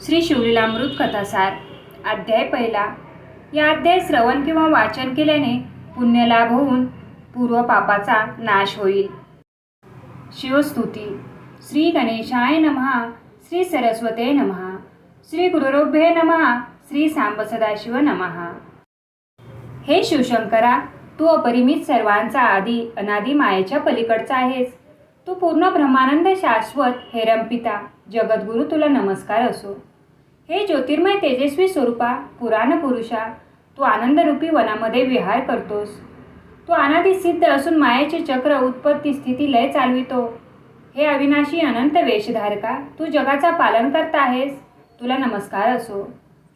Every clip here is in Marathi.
श्री शिवलीलामृत कथासार. अध्याय पहिला. या अध्याय श्रवण किंवा वाचन केल्याने पुण्यलाभ होऊन पूर्व पापाचा नाश होईल. शिवस्तुती. श्री गणेशाय नमः श्री सरस्वते नमः श्री गुरुरोभ्ये नमः श्री सांब सदाशिव नमहा. हे शिवशंकरा तू अपरिमित सर्वांचा आदी अनादी मायेच्या पलीकडचा आहेस. तू पूर्ण ब्रह्मानंद शाश्वत हेरंपिता जगद्गुरु तुला नमस्कार असो. हे ज्योतिर्मय तेजस्वी स्वरूपा पुराण पुरुषा तू आनंदरूपी वनामध्ये विहार करतोस. तू अनादी सिद्ध असून मायेचे चक्र उत्पत्ती स्थिती लय चालवितो. हे अविनाशी अनंत वेशधारका तू जगाचा पालन करता आहेस. तुला नमस्कार असो.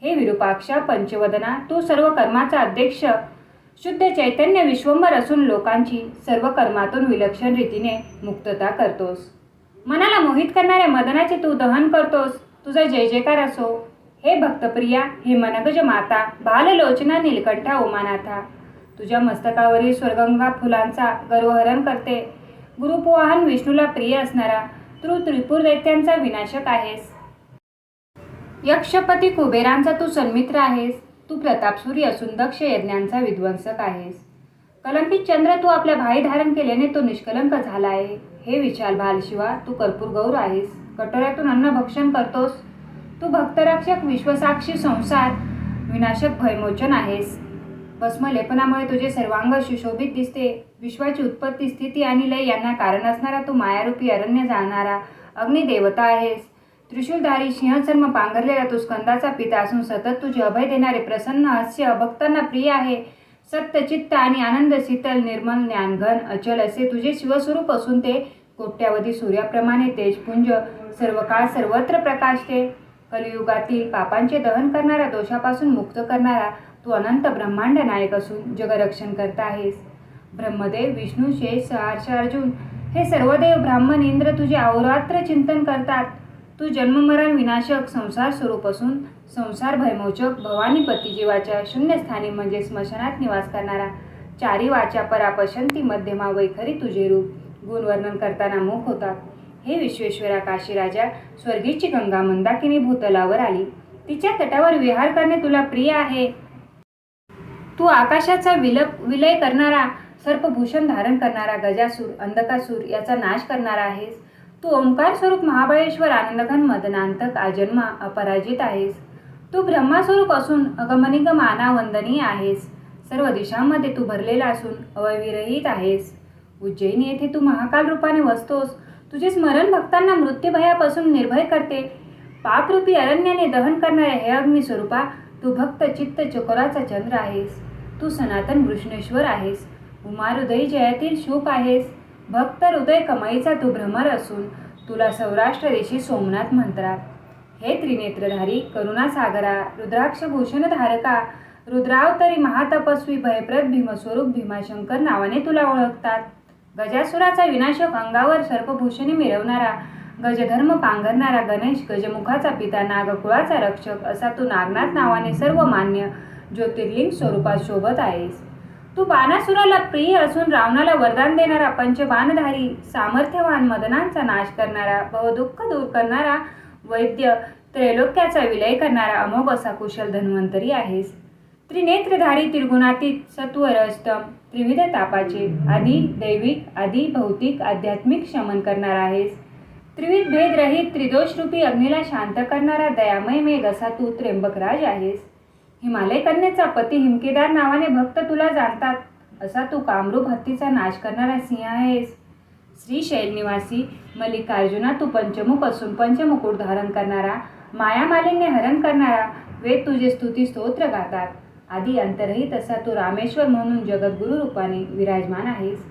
हे विरूपाक्षा पंचवदना तू सर्व कर्माचा अध्यक्ष. शुद्ध चैतन्य विश्वंभर असून लोकांची सर्व कर्मातून विलक्षण रीतीने मुक्तता करतोस. मनाला मोहित करणाऱ्या मदनाचे तू दहन करतोस. तुझा जय जयकार असो. हे भक्तप्रिया हे मनगज माता बाललोचना नीलकंठा उमानाथा. तुझ्या मस्तकावरील स्वर्गंगा फुलांचा गर्वहरण करते. गुरुपुवाहन विष्णूला प्रिय असणारा तू त्रिपूर दैत्यांचा विनाशक आहेस. यक्षपती कुबेरांचा तू सन्मित्र आहेस. तू प्रतापसूरी असून दक्ष यज्ञांचा विध्वंसक आहेस. कलंकित चंद्र तू आपल्या भाई धारण केल्याने तो निष्कलंक झाला आहे. हे विशाल भालशिवा तू कर्पूर गौर आहेस. कटोऱ्यातून अन्न भक्षण करतोस तू भक्तरक्षक विश्वसाक्षी संसार विनाशक भयमोचन आहेस. भस्मलेपनामुळे तुझे सर्वांग सुशोभित दिसते. विश्वाची उत्पत्ती स्थिती आणि लय यांना कारण असणारा तू मायारूपी अरण्य जाणारा अग्निदेवता आहेस. त्रिशूलधारी सिंहचर्म पांघरलेला तू स्कंदाचा पिता असून सतत तुझे अभय देणारे प्रसन्न हास्य भक्तांना प्रिय आहे. सत्य चित्त आणि आनंद शीतल निर्मल ज्ञानघन अचल असे तुझे शिवस्वरूप असून ते कोट्यावधी सूर्याप्रमाणे तेजपुंज सर्व काळ सर्वत्र प्रकाशते. कलियुगातील पापांचे दहन करणारा दोषापासून मुक्त करणारा तू अनंत ब्रह्मांड नायक असून जगरक्षण करता आहेस. ब्रह्मदेव विष्णू शेष सहर्ष अर्जुन हे सर्व देव ब्राह्मण इंद्र तुझे अवरात्र चिंतन करतात. तू जन्ममरण विनाशक संसार स्वरूप असून संसार भयमोचक भवानीपती जीवाच्या शून्यस्थानी म्हणजे स्मशानात निवास करणारा. चारी वाचा परापशंती मध्यमा वैखरी तुझे रूप गुणवर्णन करताना मुख होतात. हे विश्वेश्वरा काशीराजा स्वर्गीची गंगा मंदाकिनी भूतलावर आली. तिच्या तटावर विहार करणे तुला प्रिय आहे. तू आकाशाचा विलप विलय करणारा सर्पभूषण धारण करणारा गजासूर अंधकासूर याचा नाश करणारा आहेस. तू ओंकार स्वरूप महाबळेश्वर आनंदघन मदनांतक आजन्मा अपराजित आहेस. तू ब्रह्मास्वरूप असून अगमनिगम आनावंदनीय आहेस. सर्व दिशांमध्ये तू भरलेला असून अवविरहित आहेस. उज्जैनी येथे तू महाकाल रूपाने वसतोस. तुझे स्मरण भक्तांना मृत्यूभयापासून निर्भय करते. पापरूपी अरण्याने दहन करणाऱ्या हे अग्नी स्वरूपा तू भक्त चित्त चकोराचा चंद्र आहेस. तू सनातन कृष्णेश्वर आहेस. उमारुदयी जयातील शोक आहेस. भक्त हृदय कमाईचा तू भ्रमर असून तुला सौराष्ट्र देशी सोमनाथ म्हणतात. हे त्रिनेत्रधारी करुणासागरा रुद्राक्षभूषण धारका रुद्रावतरी महातपस्वी भयप्रद भीमस्वरूप भीमाशंकर नावाने तुला ओळखतात. गजासुराचा विनाशक अंगावर सर्पभूषणी मिरवणारा गजधर्म पांघरणारा गणेश गजमुखाचा पिता नागकुळाचा रक्षक असा तू नागनाथ नावाने सर्व मान्य ज्योतिर्लिंग स्वरूपात शोभत आहेस. तू बाणासुराला प्रिय असून रावणाला वरदान देणारा पंचबाणधारी सामर्थ्यवान मदनांचा नाश करणारा भवदुःख दूर करणारा वैद्य त्रैलोक्याचा विलय करणारा अमोघ असा कुशल धन्वंतरी आहेस. त्रिनेत्रधारी त्रिगुणातीत सत्व रजतम त्रिविध तापाचे आधी दैविक आधी भौतिक आध्यात्मिक शमन करणारा आहेस. त्रिविध भेद रहित त्रिदोषरूपी अग्नीला शांत करणारा दयामय मेघ असा तू त्र्यंबकराज आहेस. हिमालय कन्येचा पती हिमकेदार नावाने भक्त तुला जाणतात असा तू कामरूप हत्तीचा नाश करणारा सिंह आहेस. श्रीशैल निवासी मल्लिकार्जुना तू पंचमुख असून पंचमुकुट धारण करणारा मायामालिन्य हरण करणारा वेद तुझे स्तुती स्तोत्र गातात. आधी अंतरहित असा तू रामेश्वर म्हणून जगद्गुरु रूपाने विराजमान आहेस.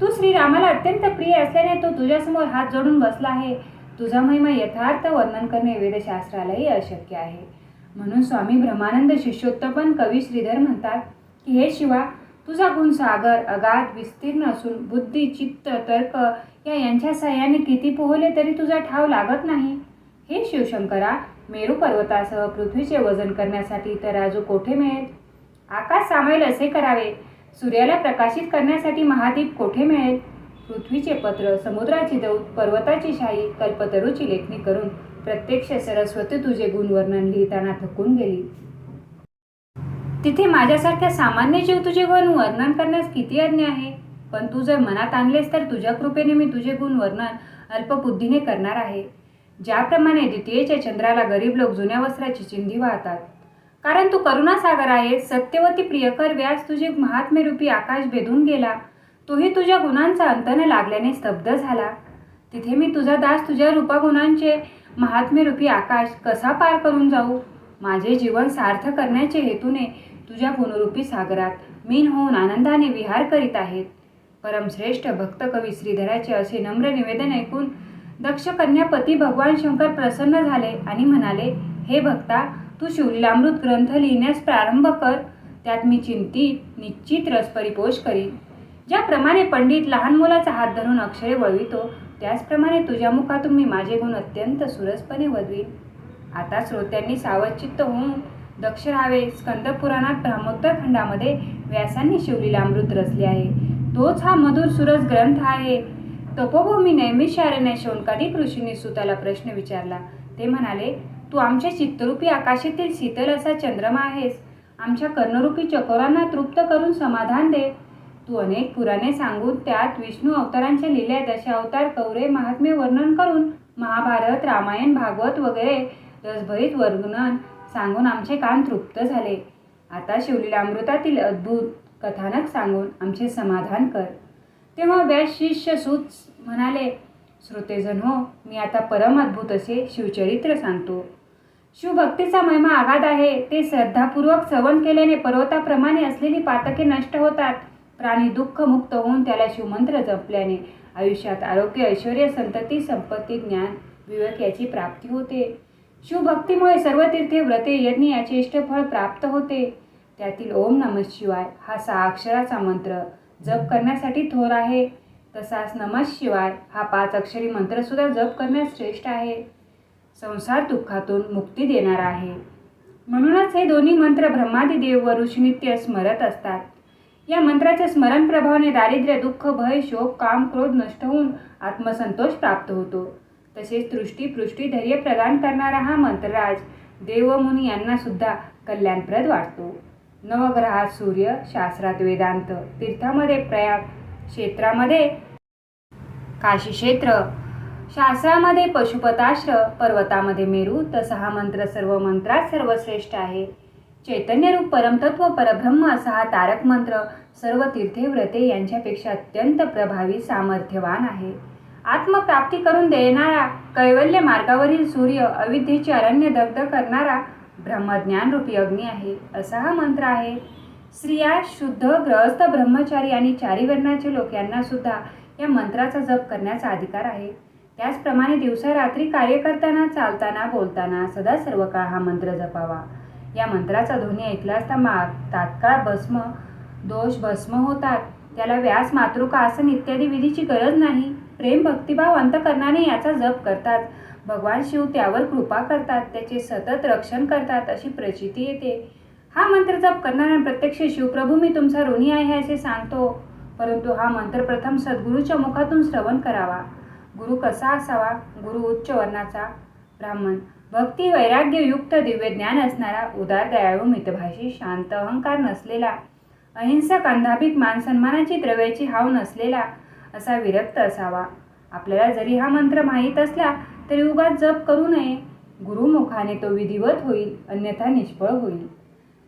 तू श्रीरामाला अत्यंत प्रिय असल्याने तो तुझ्यासमोर हात जोडून बसला आहे. तुझा महिमा यथार्थ वर्णन करणे वेदशास्त्रालाही अशक्य आहे. म्हणून स्वामी ब्रह्मानंद शिष्योत्तपन कवी श्रीधर म्हणतात की हे शिवा तुझा गुण सागर अगाध विस्तीर्ण असून बुद्धी चित्त तर्क या यांच्या सहाय्याने किती पोहले तरी तुझा ठाव लागत नाही. हे शिवशंकरा मेरू पर्वतासह पृथ्वीचे वजन करण्यासाठी तराजू कोठे मिळेल? आकाश सामेल असे करावे. सूर्याला प्रकाशित करण्यासाठी महादीप कोठे मिळेल? पृथ्वीचे पत्र समुद्राची दौत पर्वताची शाही कल्पतरूची लेखणी करून प्रत्यक्ष सरस्वती तुझे गुणवर्णन लिहिताना थकून गेली. तिथे माझ्यासारख्या सामान्य जीव तुझे गुण वर्णन करण्यास किती अज्ञ आहे? पण तू जर मनात आणलेस तर तुझ्या कृपेने मी तुझे गुण वर्णन अल्पबुद्धीने करणार आहे. ज्याप्रमाणे द्वितीयेच्या चंद्राला गरीब लोक जुन्या वस्त्राची चिंधी वाहतात कारण तू करुणासागर आहे सत्यवती प्रियकर व्यास तुझे महात्म्यरूपी आकाश भेदून गेला. तोही तुझ्या गुणांचा अंत न लागल्याने स्तब्ध झाला. तिथे मी तुझा दास तुझ्या रूपागुणांचे महात्म्यरूपी आकाश कसा पार करून जाऊ? माझे जीवन सार्थ करण्याचे हेतूने तुझ्या गुणरूपी सागरात मीन होऊन आनंदाने विहार करीत आहेत. परमश्रेष्ठ भक्त कवी श्रीधराचे असे नम्र निवेदन ऐकून दक्ष कन्यापती भगवान शंकर प्रसन्न झाले आणि म्हणाले हे भक्ता तू शिवलीलामृत ग्रंथ लिहिण्यास प्रारंभ कर. त्यात मी चिंतित निश्चित रस परिपोष करीन. ज्याप्रमाणे पंडित लहान मुलाचा हात धरून अक्षरे वळवितो त्याचप्रमाणे तुझ्या मुखातून मी माझे गुण अत्यंत सुरसपणे वधवीन आता श्रोत्यांनी सावधचित्त होऊन दक्ष राहावे. स्कंदपुराणात ब्रह्मोत्तर खंडामध्ये व्यासांनी शिवलीलामृत रचले आहे. तोच हा मधुर सुरस ग्रंथ आहे. तपोभूमी नैमिषारण्य शौनकादिक ऋषींनी सुताला प्रश्न विचारला. ते म्हणाले तू आमच्या चित्तरूपी आकाशातील शीतल असा चंद्रमा आहेस. आमच्या कर्णरूपी चकोरांना तृप्त करून समाधान दे. तू अनेक पुराणे सांगून त्यात विष्णू अवतारांच्या लिहिल्या दशावतार कौरे महात्म्य वर्णन करून महाभारत रामायण भागवत वगैरे रसभरीत वर्णन सांगून आमचे कान तृप्त झाले. आता शिवलीलामृतातील अद्भुत कथानक सांगून आमचे समाधान कर. तेव्हा व्यास शिष्य सूत म्हणाले श्रोतेजन हो मी आता परम अद्भुत असे शिवचरित्र सांगतो. शिवभक्तीचा महिमा आघात आहे. ते श्रद्धापूर्वक श्रवण केल्याने पर्वताप्रमाणे असलेली पातके नष्ट होतात. प्राणी दुःखमुक्त होऊन त्याला शिवमंत्र जपल्याने आयुष्यात आरोग्य ऐश्वर संतती संपत्ती ज्ञान विवेक याची प्राप्ती होते. शिवभक्तीमुळे सर्व तीर्थे व्रते यज्ञ याचे इष्टफळ प्राप्त होते. त्यातील ओम नम शिवाय हा सहा अक्षराचा मंत्र जप करण्यासाठी थोर आहे. तसाच नमः शिवाय हा पाच अक्षरी मंत्रसुद्धा जप करण्यास श्रेष्ठ आहे. संसार दुःखातून मुक्ती देणारा आहे. म्हणूनच हे दोन्ही मंत्र ब्रह्मादिदेव व ऋषिनित्य स्मरत असतात. या मंत्राच्या स्मरण प्रभावाने दारिद्र्य दुःख भय शोक काम क्रोध नष्ट होऊन आत्मसंतोष प्राप्त होतो. तसेच तृष्टी पृष्टी धैर्य प्रदान करणारा हा मंत्रराज देव मुनी यांना सुद्धा कल्याणप्रद वाटतो. नवग्रहात सूर्य शास्त्रात वेदांत तीर्थामध्ये प्रयाग क्षेत्रामध्ये काशी क्षेत्र शास्त्रामध्ये पशुपताश्र पर्वतामध्ये मेरू तसा हा मंत्र सर्व मंत्रात सर्वश्रेष्ठ आहे. चैतन्यरूप परमतत्व परब्रह्म असा हा तारक मंत्र सर्व तीर्थे व्रते यांच्यापेक्षा अत्यंत प्रभावी सामर्थ्यवान आहे. आत्मप्राप्ती करून देणारा कैवल्य मार्गावरील सूर्य अविद्येचे अरण्य दग्ध करणारा ब्रह्मज्ञानरूपी अग्नी आहे असा हा मंत्र आहे. स्त्रिया शुद्ध ग्रहस्थ ब्रह्मचारी आणि चारी वर्णाचे लोक यांना सुद्धा या मंत्राचा जप करण्याचा अधिकार आहे. त्याचप्रमाणे दिवसा रात्री कार्य करताना चालताना बोलताना सदा सर्व काळ हा मंत्र जपावा. या मंत्राचा ध्वनी ऐकला असता माग तात्काळ भस्म दोष भस्म होतात. त्याला व्यास मातृका आसन इत्यादी विधीची गरज नाही. प्रेम भक्तिभाव अंतकरणाने याचा जप करतात. भगवान शिव त्यावर कृपा करतात. त्याचे सतत रक्षण करतात अशी प्रचिती येते. हा मंत्र जप करणारा प्रत्यक्ष शिवप्रभू मी तुमचा ऋणी आहे असे सांगतो. परंतु हा मंत्र प्रथम सद्गुरूच्या मुखातून श्रवण करावा. गुरु कसा असावा? गुरु उच्च वर्णाचा ब्राह्मण. भक्ती वैराग्ययुक्त दिव्य ज्ञान असणारा उदार दयाळू मितभाषी शांत अहंकार नसलेला अहिंसक अंधाभिक मानसन्मानाची द्रव्याची हाव नसलेला असा विरक्त असावा. आपल्याला जरी हा मंत्र माहीत असला तरी उगाच जप करू नये. गुरुमुखाने तो विधिवत होईल अन्यथा निष्फळ होईल.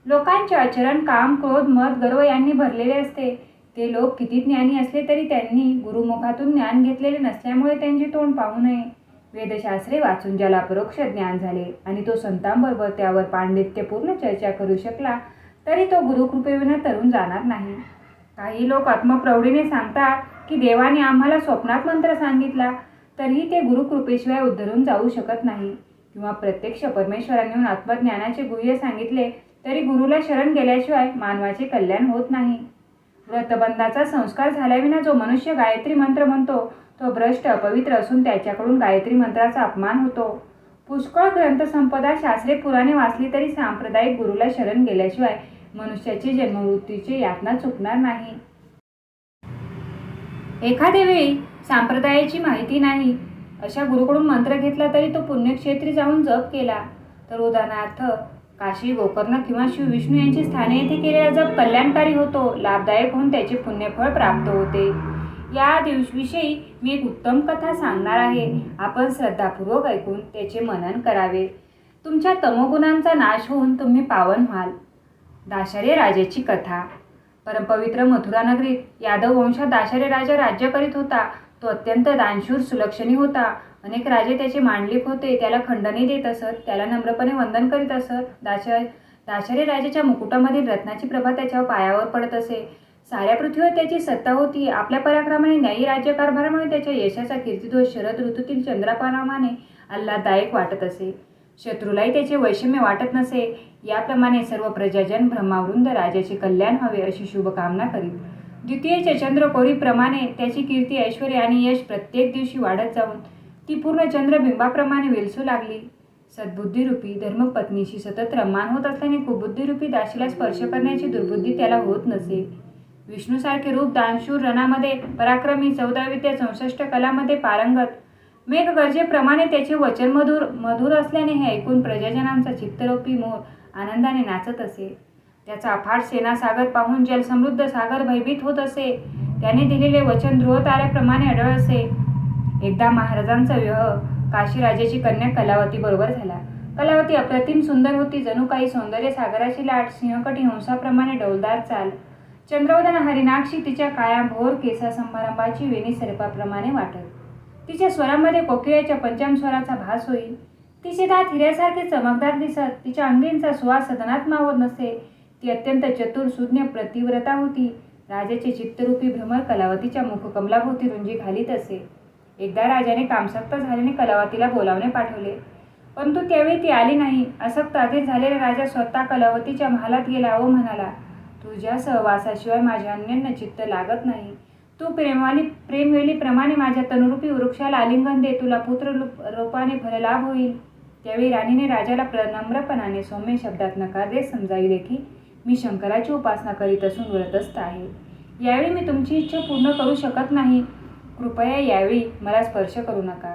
लोकांचे आचरण काम क्रोध मत गर्व यांनी भरलेले असते. ते लोक किती ज्ञानी असले तरी त्यांनी गुरुमुखातून ज्ञान घेतलेले नसल्यामुळे त्यांचे तोंड पाहू नये. वेदशास्त्रे वाचून ज्याला परोक्ष ज्ञान झाले आणि तो संतांबरोबर त्यावर पांडित्यपूर्ण चर्चा करू शकला तरी तो गुरुकृपेविना तरुण जाणार नाही. काही लोक आत्मप्रौढीने सांगतात की देवाने आम्हाला स्वप्नात मंत्र सांगितला तरीही ते गुरुकृपेशिवाय उद्धरून जाऊ शकत नाही. किंवा प्रत्यक्ष परमेश्वराने आत्मज्ञानाचे गुह्य सांगितले तरी गुरुला शरण गेल्याशिवाय मानवाचे कल्याण होत नाही. व्रतबंधाचा संस्कार झाल्याविना जो मनुष्य गायत्री मंत्र म्हणतो तो भ्रष्ट अपवित्र असून त्याच्याकडून गायत्री मंत्राचा अपमान होतो. पुष्कळ ग्रंथसंपदा शास्त्रे पुराणे वाचली तरी सांप्रदायिक गुरुला शरण गेल्याशिवाय मनुष्याची जन्ममृत्यूची यातना चुकणार नाही. एखाद्या वेळी सांप्रदायाची माहिती नाही अशा गुरुकडून मंत्र घेतला तरी तो पुण्यक्षेत्री जाऊन जप केला. तर उदाहरणार्थ काशी गोकर्ण किंवा शिव विष्णू यांची स्थाने येथे केलेला जप कल्याणकारी होतो लाभदायक होऊन त्याचे पुण्यफळ प्राप्त होते. या दिवशीविषयी मी एक उत्तम कथा सांगणार आहे. आपण श्रद्धापूर्वक ऐकून त्याचे मनन करावे. तुमच्या तमोगुणांचा नाश होऊन तुम्ही पावन व्हाल. दाशर्य राजाची कथा. परमपवित्र मथुरा नगरीत यादव वंशात दाशर्य राजा राज्य करीत होता. तो अत्यंत दानशूर सुलक्षणी होता. अनेक राजे त्याचे मांडलिक होते त्याला खंडणी देत असत त्याला नम्रपणे वंदन करीत असत. दाशर दाशरी राजाच्या मुकुटामधील रत्नाची प्रभा त्याच्या पायावर पडत असे. साऱ्या पृथ्वीवर त्याची सत्ता होती. आपल्या पराक्रमाने न्यायी राज्यकारभारामुळे त्याच्या यशाचा कीर्तिध्वज शरद ऋतूतील चंद्रापारामाने आल्हाददायक वाटत असे. शत्रूलाही त्याचे वैषम्य वाटत नसे. याप्रमाणे सर्व प्रजाजन ब्रह्मावृंद राजाचे कल्याण व्हावे अशी शुभकामना करीत. द्वितीयच्या चंद्रकोरीप्रमाणे त्याची कीर्ती ऐश्वर आणि यश प्रत्येक दिवशी वाढत जाऊन ती पूर्ण चंद्रबिंबाप्रमाणे विलसू लागली. सद्बुद्धीरूपी धर्मपत्नीशी सतत रमान होत असल्याने कुबुद्धीरूपी दाशीला स्पर्श करण्याची दुर्बुद्धी त्याला होत नसे. विष्णूसारखे रूप दानशूर रणामध्ये पराक्रमी चौदाविद्या चौसष्ट कलामध्ये पारंगत. मेघ गरजेप्रमाणे त्याचे वचन मधुर मधुर असल्याने हे ऐकून प्रजाजनांचा चित्तरोपी मोर आनंदाने नाचत असे. त्याचा अफाट सेनासागर पाहून जलसमृद्ध सागर भयभीत होत असे. त्याने दिलेले वचन ध्रुव ताऱ्याप्रमाणे अडळ असे. एकदा महाराजांचा विवाह काशीराजाची कन्या कलावती बरोबर झाला. कलावती अप्रतिम सुंदर होती जणू काही सौंदर्य सागराची लाट सिंहकटी हंसाप्रमाणे डौलदार चाल. चंद्रवदन हरिनाक्षी तिच्या काया भोर केसा समारंभाची वेणी सर्पाप्रमाणे वाटत. तिच्या स्वरामध्ये कोकिळ्याच्या पंचम स्वराचा भास होईल तिचे दात हिऱ्यासारखे चमकदार दिसत तिच्या अंगींचा सुवास सदनात मावत नसे. ती अत्यंत चतुर सुज्ञ प्रतिव्रता होती. राजाचे चित्तरूपी भ्रमर कलावतीच्या मुखकमलाभोवती रुंजी घालीत असे. एकदा राजाने कामसक्त झाल्याने कलावतीला बोलावणे पाठवले. परंतु त्यावेळी ती आली नाही. असक्त आधीच झालेला राजा स्वतः कलावतीच्या महालात गेला व म्हणाला तुझ्या सहवासाशिवाय माझ्या अन्यांना चित्त लागत नाही. तू प्रेमाली प्रेमवेलीप्रमाणे माझ्या तनुरूपी वृक्षाला आलिंगन दे. तुला पुत्र रूपाने फललाभ होईल त्यावेळी राणीने राजाला प्रनम्रपणाने सौम्य शब्दात नकार देत समजाविले की मी शंकराची उपासना करीत असून व्रतस्थ आहे. यावेळी मी तुमची इच्छा पूर्ण करू शकत नाही. कृपया यावेळी मला स्पर्श करू नका.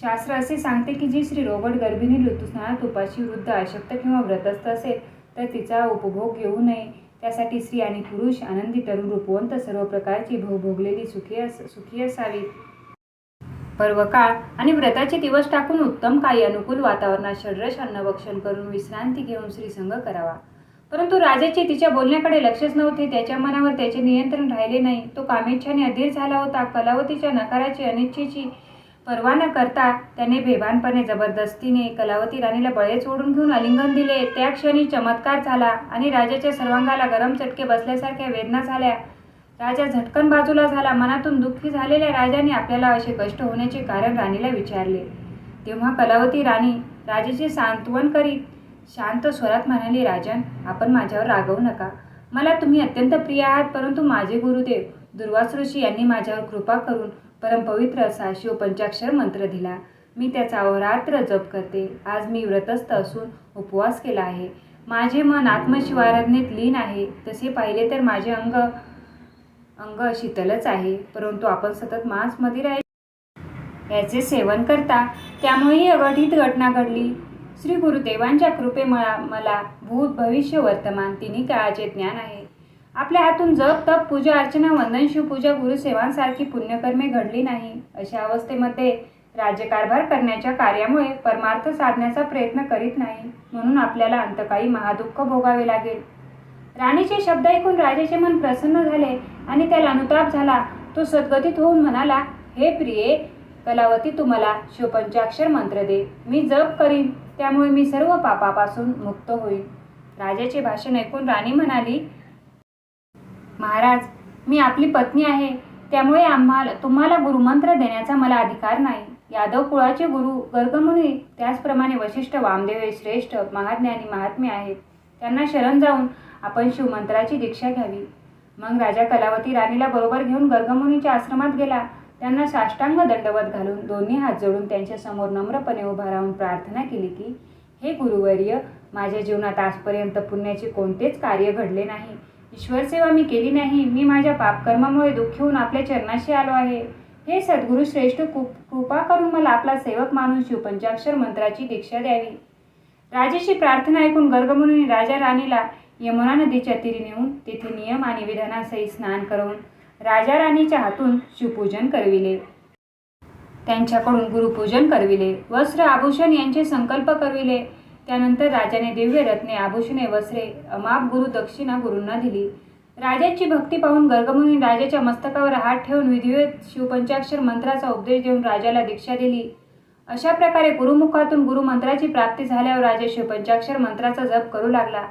शास्त्र असे सांगते की जी श्री रोगट गर्भिणी ऋतुस्नानात उपाशी वृद्ध अशक्त किंवा व्रतस्थ असेल तर तिचा उपभोग घेऊ नये. त्यासाठी स्त्री आणि पुरुष आनंदी तरुण रूपवंत सर्व प्रकारची भोगलेली सुखी अस सुखी असावी पर्वकाळ आणि व्रताचे दिवस टाकून उत्तम काही अनुकूल वातावरणात षड्रश अन्नभक्षण करून विश्रांती घेऊन श्रीसंग करावा. परंतु राजाचे तिच्या बोलण्याकडे लक्षच नव्हते. त्याच्या मनावर त्याचे नियंत्रण राहिले नाही. तो कामेच्छाने अधीर झाला होता. कलावतीच्या नकाराची अनिच्छेची पर्वा न करता त्याने बेभानपणे जबरदस्तीने कलावती राणीला बळे सोडून घेऊन आलिंगन दिले. त्या क्षणी चमत्कार झाला आणि राजाच्या सर्वांगाला गरम चटके बसल्यासारख्या वेदना झाल्या. राजा झटकन बाजूला झाला. मनातून दुःखी झालेल्या राजाने आपल्याला असे कष्ट होण्याचे कारण राणीला विचारले. तेव्हा कलावती राणी राजाचे सांत्वन करीत शांत स्वरात म्हणाली राजन आपण माझ्यावर रागवू नका. मला तुम्ही अत्यंत प्रिय आहात परंतु माझे गुरुदेव दुर्वास ऋषी यांनी माझ्यावर कृपा करून परमपवित्र असा शिव पंचाक्षर मंत्र दिला. मी त्याचा अहोरात्र जप करते. आज मी व्रतस्थ असून उपवास केला आहे. माझे मन आत्मशिवाराधनेत लीन आहे. तसे पाहिले तर माझे अंग अंग शीतलच आहे. परंतु आपण सतत मांस राहिले. याचे सेवन करता त्यामुळेही अघटित घटना घडली. श्री गुरुदेवांच्या कृपे मला भूत भविष्य वर्तमान तिन्ही काळाचे ज्ञान आहे. आपल्या हातून जप तप पूजा अर्चना वंदन शिवपूजा गुरुसेवांसारखी पुण्यकर्मे घडली नाही. अशा अवस्थेमध्ये राज्यकारभार करण्याच्या कार्यामुळे परमार्थ साधण्याचा प्रयत्न करीत नाही. म्हणून आपल्याला अंतकाळी महादुःख भोगावे लागेल. राणीचे शब्द ऐकून राजाचे मन प्रसन्न झाले आणि त्याला अनुताप झाला. तो सद्गतीत होऊन म्हणाला हे प्रिये कलावती तुम्हाला शिवपंचाक्षर मंत्र दे. मी जप करीन. त्यामुळे मी सर्व पापापासून मुक्त होईल राजाचे भाषण ऐकून राणी म्हणाली महाराज मी आपली पत्नी आहे. त्यामुळे आम्हाला तुम्हाला गुरुमंत्र देण्याचा मला अधिकार नाही. यादव कुळाचे गुरु गर्गमुनी त्याचप्रमाणे वशिष्ठ वामदेव हे श्रेष्ठ महाज्ञानी महात्मे आहेत. त्यांना शरण जाऊन आपण शिवमंत्राची दीक्षा घ्यावी. मग राजा कलावती राणीला बरोबर घेऊन गर्गमुनीच्या आश्रमात गेला. त्यांना साष्टांग दंडवत घालून दोन्ही हात जोडून त्यांच्यासमोर नम्रपणे उभा राहून प्रार्थना केली की हे गुरुवर्य माझ्या जीवनात आजपर्यंत पुण्याचे कोणतेच कार्य घडले नाही. ईश्वरसेवा मी केली नाही. मी माझ्या पापकर्मामुळे दुःखी होऊन आपल्या चरणाशी आलो आहे. हे सद्गुरू श्रेष्ठ कृप कृपा करून मला आपला सेवक मानून शिवपंचाक्षर मंत्राची दीक्षा द्यावी. राजेची प्रार्थना ऐकून गर्गमुनी राजा राणीला यमुना नदीच्या तीरी नेऊन तेथे नियम आणि विधानासहित स्नान करून राजा राणीच्या हातून शिवपूजन करविले. त्यांच्याकडून गुरुपूजन करविले. वस्त्र आभूषण यांचे संकल्प करविले. त्यानंतर राजाने दिव्य रत्ने आभूषणे वस्त्रे अमाप गुरु दक्षिणा गुरूंना दिली. राजाची भक्ती पाहून गर्गमुनी राजाच्या मस्तकावर हात ठेवून विधिवत शिवपंचाक्षर मंत्राचा उपदेश देऊन राजाला दीक्षा दिली. अशा प्रकारे गुरुमुखातून गुरुमंत्राची प्राप्ती झाल्यावर राजा शिवपंचाक्षर मंत्राचा जप करू लागला.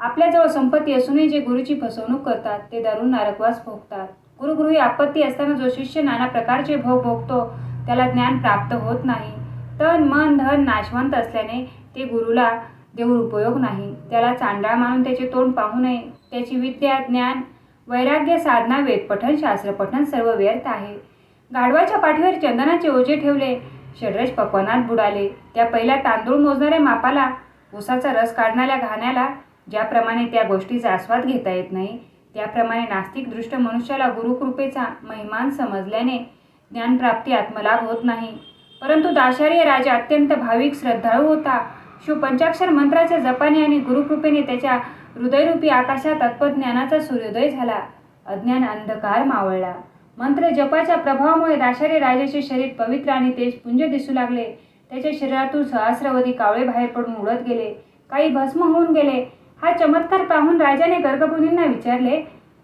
आपल्याजवळ संपत्ती असूनही जे गुरुची फसवणूक करतात ते दारुण नारकवास भोगतात. गुरुगृही आपत्ती असताना जो शिष्य नाना प्रकारचे भोग भोगतो. त्याला ज्ञान प्राप्त होत नाही. तन मन धन नाशवंत असल्याने ते गुरुला देऊन उपयोग नाही. त्याला चांडाळ मानून त्याचे तोंड पाहू नये. त्याची विद्या ज्ञान वैराग्य साधना वेदपठण शास्त्रपठण सर्व व्यर्थ आहे. गाढवाच्या पाठीवर चंदनाचे ओझे ठेवले. षड्रज पक्वानात बुडाले. त्या पहिल्या तांदूळ मोजणाऱ्या मापाला उसाचा रस काढणाऱ्या घाण्याला ज्याप्रमाणे त्या गोष्टीचा आस्वाद घेता येत नाही त्याप्रमाणे नास्तिकदृष्ट मनुष्याला गुरुकृपेचा महिमान समजल्याने ज्ञानप्राप्ती आत्मलाभ होत नाही. परंतु दाशार्य राजा अत्यंत भाविक श्रद्धाळू होता. शिवपंचाक्षर मंत्राच्या जपाने आणि गुरुकृपेने त्याच्या हृदयरूपी आकाशात तत्त्वज्ञानाचा सूर्योदय झाला. अज्ञान अंधकार मावळला. मंत्र जपाच्या प्रभावामुळे दाशारी राजाचे शरीर पवित्र आणि तेजपुंज दिसू लागले. त्याच्या शरीरातून सहस्रवधी कावळे बाहेर पडून उडत गेले. काही भस्म होऊन गेले. हा चमत्कार पाहून राजाने गर्गमुनींना विचारले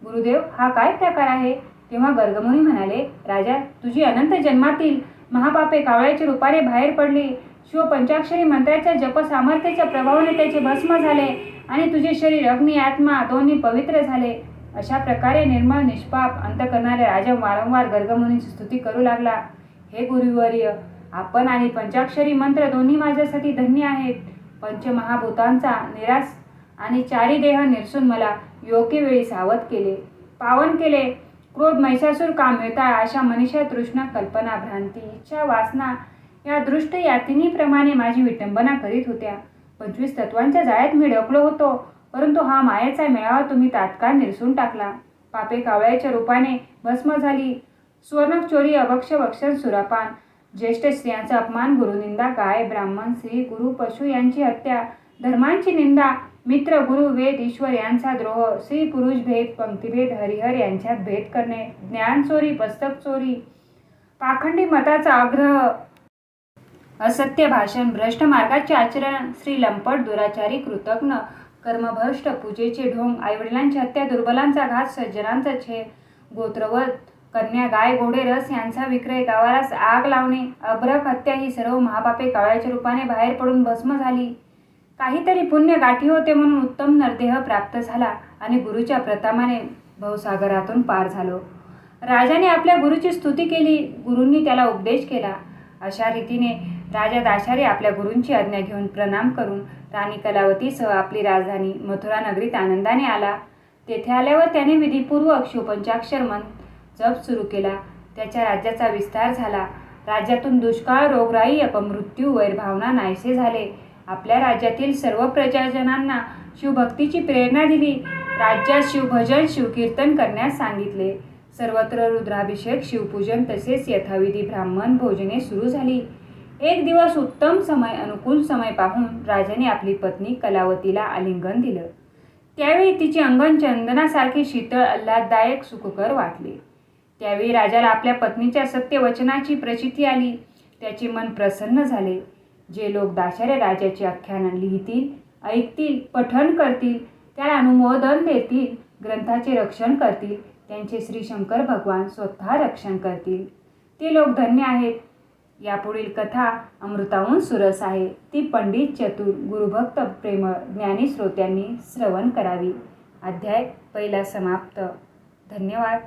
गुरुदेव हा काय प्रकार आहे? तेव्हा गर्गमुनी म्हणाले राजा तुझी अनंत जन्मातील महापापे कावळ्याची रूपाने बाहेर पडली. शिव पंचाक्षरी मंत्राच्या जप सामर्थ्याच्या प्रभावाने त्याचे भस्म झाले आणि तुझे शरीर अग्नी आत्मा दोन्ही पवित्र झाले. अशा प्रकारे निर्मळ निष्पाप अंत करणाऱ्या राजा वारंवार गर्गमुनींची स्तुती करू लागला. हे गुरुवर्य आपण आणि पंचाक्षरी मंत्र दोन्ही माझ्यासाठी धन्य आहेत. पंचमहाभूतांचा निराश आणि चारी देह निरसून मला योग्य वेळी सावध केले. पावन केले. क्रोध महिषासूर काम अशा मनीषा तृष्णा कल्पना भ्रांती इच्छा वासना या दृष्ट या तिन्हीप्रमाणे माझी विटंबना करीत होत्या. पंचवीस तत्वांच्या जाळ्यात मी डकलो होतो परंतु हा मायेचा मेळावा तुम्ही तात्काळ निरसून टाकला. पापे कावळ्याच्या रूपाने भस्म झाली. सुवर्णक चोरी अभक्ष भक्षण सुरापान ज्येष्ठ स्त्रियांचा अपमान गुरुनिंदा गाय ब्राह्मण स्त्री गुरु पशु यांची हत्या धर्मांची निंदा मित्र गुरु वेद ईश्वर यांचा द्रोह स्त्री पुरुष भेद पंक्तिभेद हरिहर यांच्यात भेद करणे ज्ञान चोरी पुस्तक चोरी पाखंडी मताचा आग्रह असत्य भाषण भ्रष्ट मार्गाचे आचरण श्री लंपट दुराचारी कृतज्ञ कर्मभ्रष्ट पूजेचे ढोंग आईवडिलांची हत्या दुर्बलांचा घात सज्जनांचा छेद गोत्रवत कन्या गाय घोडे रस यांचा विक्रय गावालाच आग लावणे अभ्रक हत्या ही सर्व महापापे कावळ्याच्या रूपाने बाहेर पडून भस्म झाली. काहीतरी पुण्य गाठी होते म्हणून उत्तम नरदेह प्राप्त झाला आणि गुरुच्या प्रतामाने भवसागरातून पार झालो. राजाने आपल्या गुरुची स्तुती केली गुरूंनी त्याला उपदेश केला. अशा रीतीने राजा दाशारी आपल्या गुरूंची आज्ञा घेऊन प्रणाम करून राणी कलावतीसह आपली राजधानी मथुरा नगरीत आनंदाने आला. तेथे आल्यावर त्याने विधीपूर्वक शिवपंचाक्षर मन जप सुरू केला. त्याच्या राज्याचा विस्तार झाला. राज्यातून दुष्काळ रोगराई अपमृत्यू वैरभावना नाहीसे झाले. आपल्या राज्यातील सर्व प्रजाजनांना शिवभक्तीची प्रेरणा दिली. राज्यात शिवभजन शिवकीर्तन करण्यास सांगितले. सर्वत्र रुद्राभिषेक शिवपूजन तसेच यथाविधी ब्राह्मण भोजने सुरू झाली. एक दिवस उत्तम समय अनुकूल समय पाहून राजाने आपली पत्नी कलावतीला आलिंगन दिलं. त्यावेळी तिचे अंगण चंदनासारखे शीतळ आल्हाददायक सुखकर वाटले. त्यावेळी राजाला आपल्या पत्नीच्या सत्यवचनाची प्रचिती आली. त्याचे मन प्रसन्न झाले. जे लोक दाशर्य राजाची आख्यानं लिहितील ऐकतील पठण करतील त्याला अनुमोदन देतील ग्रंथाचे रक्षण करतील त्यांचे श्री शंकर भगवान स्वतः रक्षण करतील. ते लोक धन्य आहेत. यापुढील कथा अमृताहून सुरस आहे. ती पंडित चतुर गुरुभक्त प्रेमळ ज्ञानी श्रोत्यांनी श्रवण करावी. अध्याय पहिला समाप्त. धन्यवाद.